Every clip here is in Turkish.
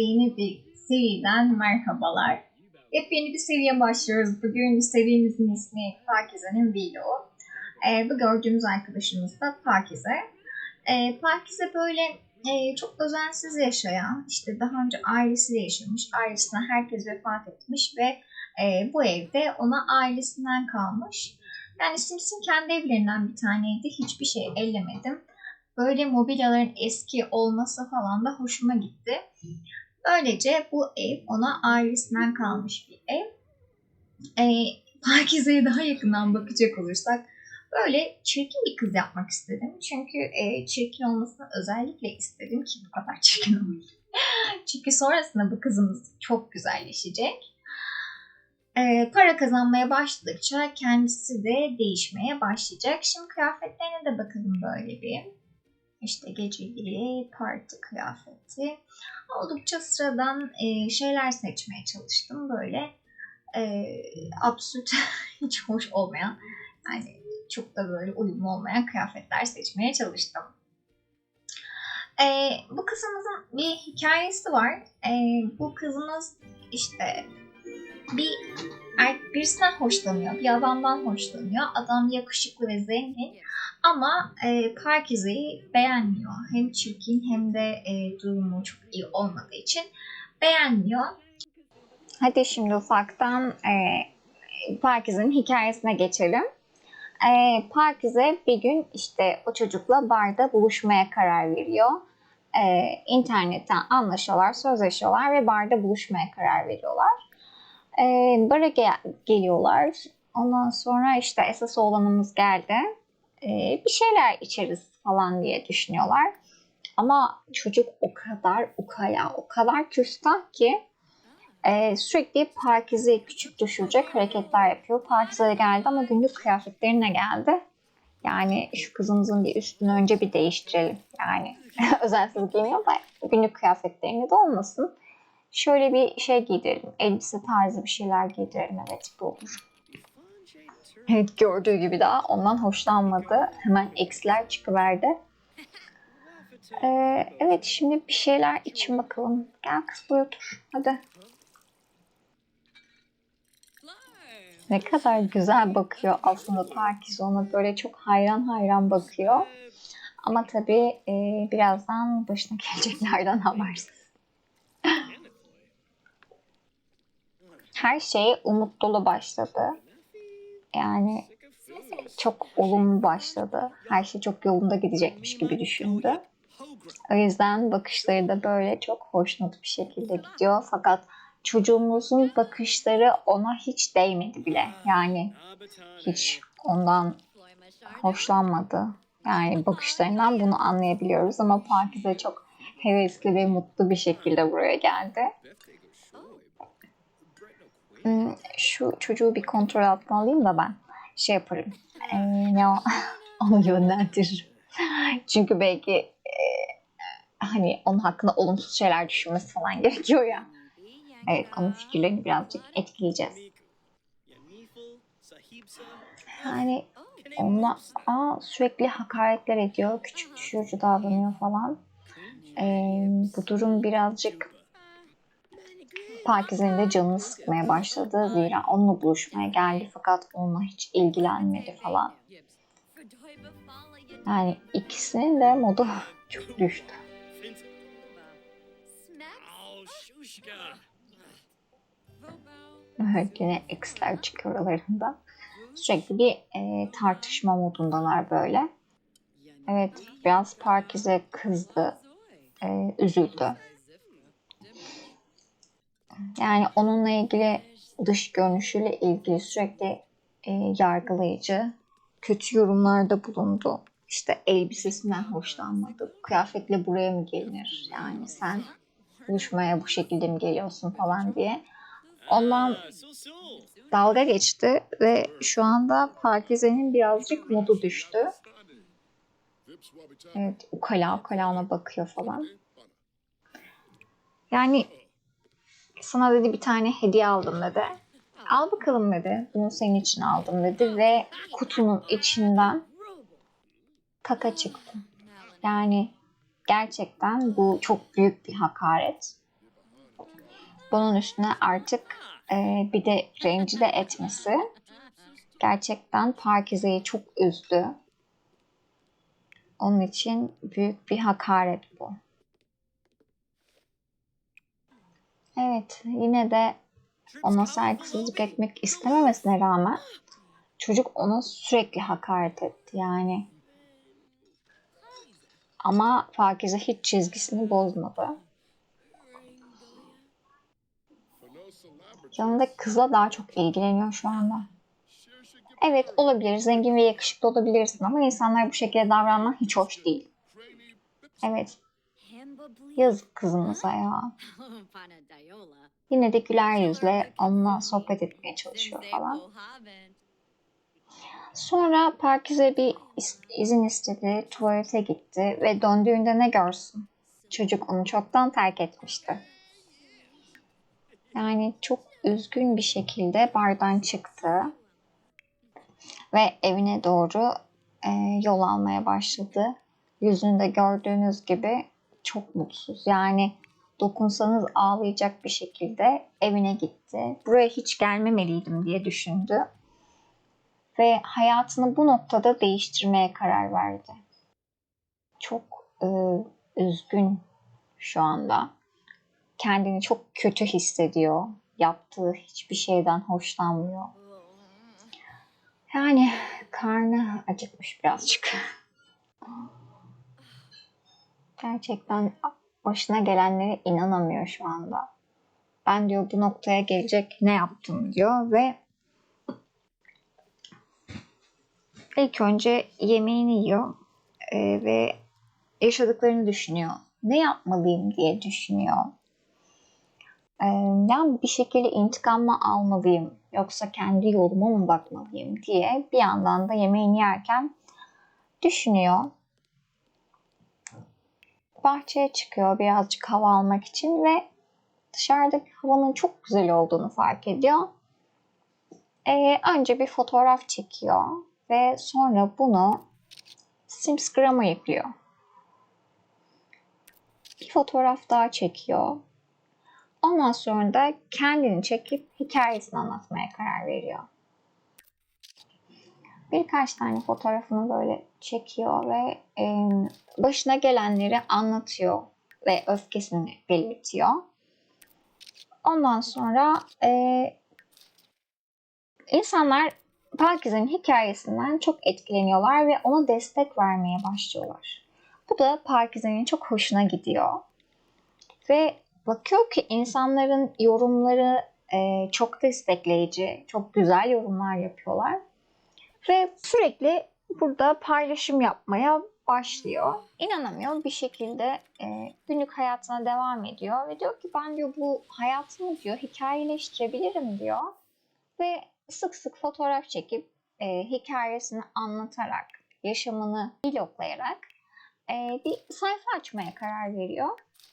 Yeni bir seriden merhabalar. Yepyeni bir seriye başlıyoruz. Bugün serimizin ismi Pakize'nin Vlogu. Ee, bu gördüğümüz arkadaşımız da Pakize. Ee, Pakize böyle e, çok özensiz yaşayan, işte daha önce ailesiyle yaşamış, ailesinden herkes vefat etmiş ve e, bu evde ona ailesinden kalmış. Yani Sims'in kendi evlerinden bir taneydi. Hiçbir şey ellemedim böyle mobilyaların eski olması falan da hoşuma gitti. Böylece bu ev ona ailesinden kalmış bir ev. E, Pakize'ye daha yakından bakacak olursak böyle çirkin bir kız yapmak istedim. Çünkü e, çirkin olmasını özellikle istedim ki bu kadar çirkin olsun. Çünkü sonrasında bu kızımız çok güzelleşecek. E, para kazanmaya başladıkça kendisi de değişmeye başlayacak. Şimdi kıyafetlerine de bakalım böyle bir. İşte geceliği, parti kıyafeti. Oldukça sıradan e, şeyler seçmeye çalıştım. Böyle e, absürt, hiç hoş olmayan, yani çok da böyle uyumlu olmayan kıyafetler seçmeye çalıştım. E, bu kızımızın bir hikayesi var. E, bu kızımız işte bir er, birisinden hoşlanıyor, bir adamdan hoşlanıyor. Adam yakışıklı ve zengin ama e, Parkize'yi beğenmiyor. Hem çirkin hem de e, durumu çok iyi olmadığı için beğenmiyor. Hadi şimdi ufaktan e, Parkize'nin hikayesine geçelim. E, Parkize bir gün işte o çocukla barda buluşmaya karar veriyor. E, internetten anlaşıyorlar, sözleşiyorlar ve barda buluşmaya karar veriyorlar. E, bara gel- geliyorlar. Ondan sonra işte esas oğlanımız geldi e, bir şeyler içeriz falan diye düşünüyorlar. Ama çocuk o kadar ukala, o kadar küstah ki e, sürekli Parkize'yi küçük düşürecek hareketler yapıyor. Parkize geldi ama günlük kıyafetlerine geldi. Yani şu kızımızın bir üstünü önce bir değiştirelim. Yani özensiz giyiniyor da günlük kıyafetlerini de olmasın. Şöyle bir şey giydirelim. Elbise tarzı bir şeyler giydirelim. Evet bu olur. Evet gördüğü gibi daha ondan hoşlanmadı. Hemen eksiler çıkıverdi. Ee, evet şimdi bir şeyler için bakalım. Gel kız buraya otur. Hadi. Ne kadar güzel bakıyor aslında Pakiz ona böyle çok hayran hayran bakıyor. Ama tabii e, birazdan başına geleceklerden habersiz. Her şey umut dolu başladı. Yani çok olumlu başladı. Her şey çok yolunda gidecekmiş gibi düşündü. O yüzden bakışları da böyle çok hoşnut bir şekilde gidiyor. Fakat çocuğumuzun bakışları ona hiç değmedi bile. Yani hiç ondan hoşlanmadı. Yani bakışlarından bunu anlayabiliyoruz ama Pakize çok hevesli ve mutlu bir şekilde buraya geldi. Hmm, şu çocuğu bir kontrol altına alayım da ben şey yaparım. Ee, ne o? onu yönlendiririm. Çünkü belki e, hani onun hakkında olumsuz şeyler düşünmesi falan gerekiyor ya. Evet onun fikirlerini birazcık etkileyeceğiz. Yani onunla aa, sürekli hakaretler ediyor. Küçük düşürücü davranıyor falan. Ee, bu durum birazcık Pakize'nin de canını sıkmaya başladı. Zira onunla buluşmaya geldi fakat onunla hiç ilgilenmedi falan. Yani ikisinin de modu çok düştü. Evet yine eksiler çıkıyor aralarında. Sürekli bir e, tartışma modundalar böyle. Evet biraz Pakize kızdı, e, üzüldü. Yani onunla ilgili dış görünüşüyle ilgili sürekli e, yargılayıcı, kötü yorumlarda bulundu. İşte elbisesinden hoşlanmadı. Kıyafetle buraya mı gelinir? Yani sen buluşmaya bu şekilde mi geliyorsun falan diye. Ondan dalga geçti ve şu anda Pakize'nin birazcık modu düştü. Evet, ukala ukala ona bakıyor falan. Yani sana dedi bir tane hediye aldım dedi. Al bakalım dedi. Bunu senin için aldım dedi ve kutunun içinden kaka çıktı. Yani gerçekten bu çok büyük bir hakaret. Bunun üstüne artık e, bir de rencide etmesi gerçekten Pakize'yi çok üzdü. Onun için büyük bir hakaret bu. Evet, yine de ona saygısızlık etmek istememesine rağmen çocuk ona sürekli hakaret etti yani. Ama Pakize hiç çizgisini bozmadı. Yanındaki kızla daha çok ilgileniyor şu anda. Evet olabilir, zengin ve yakışıklı olabilirsin ama insanlar bu şekilde davranman hiç hoş değil. Evet, yazık kızımıza ya. Yine de güler yüzle onunla sohbet etmeye çalışıyor falan. Sonra Pakize bir izin istedi, tuvalete gitti ve döndüğünde ne görsün? Çocuk onu çoktan terk etmişti. Yani çok üzgün bir şekilde bardan çıktı ve evine doğru e, yol almaya başladı. Yüzünde gördüğünüz gibi çok mutsuz. Yani dokunsanız ağlayacak bir şekilde evine gitti. Buraya hiç gelmemeliydim diye düşündü ve hayatını bu noktada değiştirmeye karar verdi. Çok e, üzgün şu anda. Kendini çok kötü hissediyor. Yaptığı hiçbir şeyden hoşlanmıyor. Yani karnı acıkmış birazcık. Gerçekten başına gelenlere inanamıyor şu anda. Ben diyor bu noktaya gelecek ne yaptım diyor ve ilk önce yemeğini yiyor e, ve yaşadıklarını düşünüyor. Ne yapmalıyım diye düşünüyor. E, yani bir şekilde intikam mı almalıyım yoksa kendi yoluma mı bakmalıyım diye bir yandan da yemeğini yerken düşünüyor. Bahçeye çıkıyor birazcık hava almak için ve dışarıdaki havanın çok güzel olduğunu fark ediyor. E, önce bir fotoğraf çekiyor ve sonra bunu Instagram'a yüklüyor. Bir fotoğraf daha çekiyor. Ondan sonra da kendini çekip hikayesini anlatmaya karar veriyor. Birkaç tane fotoğrafını böyle çekiyor ve e, başına gelenleri anlatıyor ve öfkesini belirtiyor. Ondan sonra e, insanlar Pakize'nin hikayesinden çok etkileniyorlar ve ona destek vermeye başlıyorlar. Bu da Pakize'nin çok hoşuna gidiyor. Ve bakıyor ki insanların yorumları e, çok destekleyici, çok güzel yorumlar yapıyorlar. Ve sürekli burada paylaşım yapmaya başlıyor. İnanamıyor bir şekilde e, günlük hayatına devam ediyor ve diyor ki ben diyor bu hayatımı diyor hikayeleştirebilirim diyor. Ve sık sık fotoğraf çekip e, hikayesini anlatarak, yaşamını vloglayarak e, bir sayfa açmaya karar veriyor.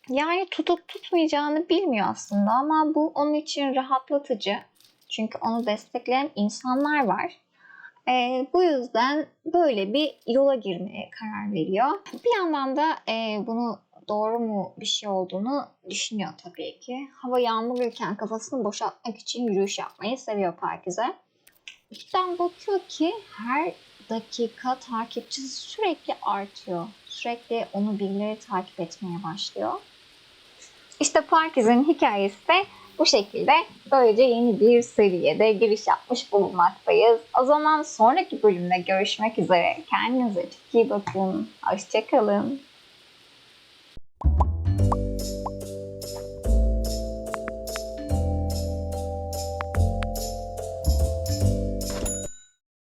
Yani tutup tutmayacağını bilmiyor aslında ama bu onun için rahatlatıcı. Çünkü onu destekleyen insanlar var. E, bu yüzden böyle bir yola girmeye karar veriyor. Bir yandan da e, bunu doğru mu bir şey olduğunu düşünüyor tabii ki. Hava yağmurluyken kafasını boşaltmak için yürüyüş yapmayı seviyor Pakize. Birden bakıyor ki her dakika takipçisi sürekli artıyor. Sürekli onu birileri takip etmeye başlıyor. İşte Pakize'nin hikayesi de bu şekilde böylece yeni bir seviyede giriş yapmış bulunmaktayız. O zaman sonraki bölümde görüşmek üzere. Kendinize çok iyi bakın. Hoşçakalın.